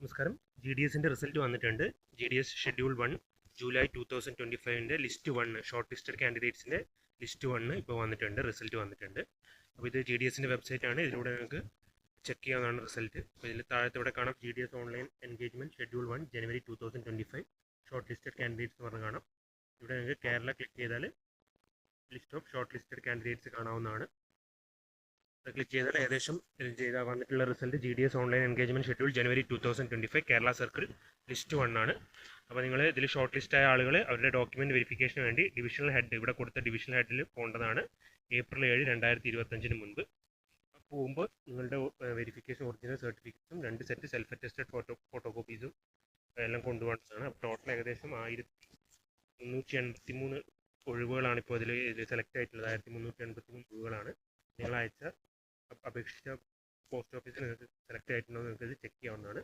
നമസ്കാരം. G D എസിന്റെ result വന്നിട്ടുണ്ട്. G D S schedule one July two thousand twenty ഫൈവിന്റെ list one short listed കാൻഡിഡേറ്റ്സിന്റെ list one ഇപ്പോൾ വന്നിട്ടുണ്ട് റിസൾട്ട് വന്നിട്ടുണ്ട്. അപ്പോൾ ഇത് ജി ഡി എസിന്റെ വെബ്സൈറ്റ് ആണ്. ഇതിലൂടെ നിങ്ങൾക്ക് ചെക്ക് ചെയ്യാവുന്നതാണ് റിസൾട്ട് അപ്പോൾ ഇതിൽ ഇവിടെ കാണാം G D S online engagement schedule one January two thousand twenty five short listed candidates എന്ന് പറഞ്ഞ് കാണാം. ഇവിടെ നിങ്ങൾക്ക് കേരള ക്ലിക്ക് ചെയ്താൽ list of short listed candidates കാണാവുന്നതാണ്. ക്ലിക്ക് ചെയ്താൽ ഏകദേശം ചെയ്ത വന്നിട്ടുള്ള result G D S online engagement schedule January two thousand twenty five Kerala circle list one ആണ്. അപ്പോൾ നിങ്ങൾ ഇതിൽ ഷോർട്ട് ലിസ്റ്റ് ആയ ആളുകൾ അവരുടെ ഡോക്യുമെന്റ് വെരിഫിക്കേഷന് വേണ്ടി ഡിവിഷണൽ ഹെഡ് ഇവിടെ കൊടുത്ത ഡിവിഷണൽ ഹെഡിൽ പോകേണ്ടതാണ് ഏപ്രിൽ ഏഴ് രണ്ടായിരത്തി ഇരുപത്തഞ്ചിന് മുൻപ് പോകുമ്പോൾ നിങ്ങളുടെ വെരിഫിക്കേഷൻ ഒറിജിനൽ സർട്ടിഫിക്കറ്റും രണ്ട് set self attested photo photo കോപ്പീസും എല്ലാം കൊണ്ടുപോകേണ്ടതാണ്. അപ്പോൾ ടോട്ടൽ ഏകദേശം ആയിരത്തി മുന്നൂറ്റി എൺപത്തി മൂന്ന് ഒഴിവുകളാണ് ഇപ്പോൾ ഇതിൽ സെലക്ട് ആയിട്ടുള്ളത്. ആയിരത്തി മുന്നൂറ്റി എൺപത്തി മൂന്ന് ഒഴിവുകളാണ്. നിങ്ങൾ അയച്ച അപേക്ഷിച്ച പോസ്റ്റ് ഓഫീസിൽ നിങ്ങൾക്ക് സെലക്ട് ആയിട്ടുണ്ടോ നിങ്ങൾക്ക് ഇത് ചെക്ക് ചെയ്യാവുന്നതാണ്.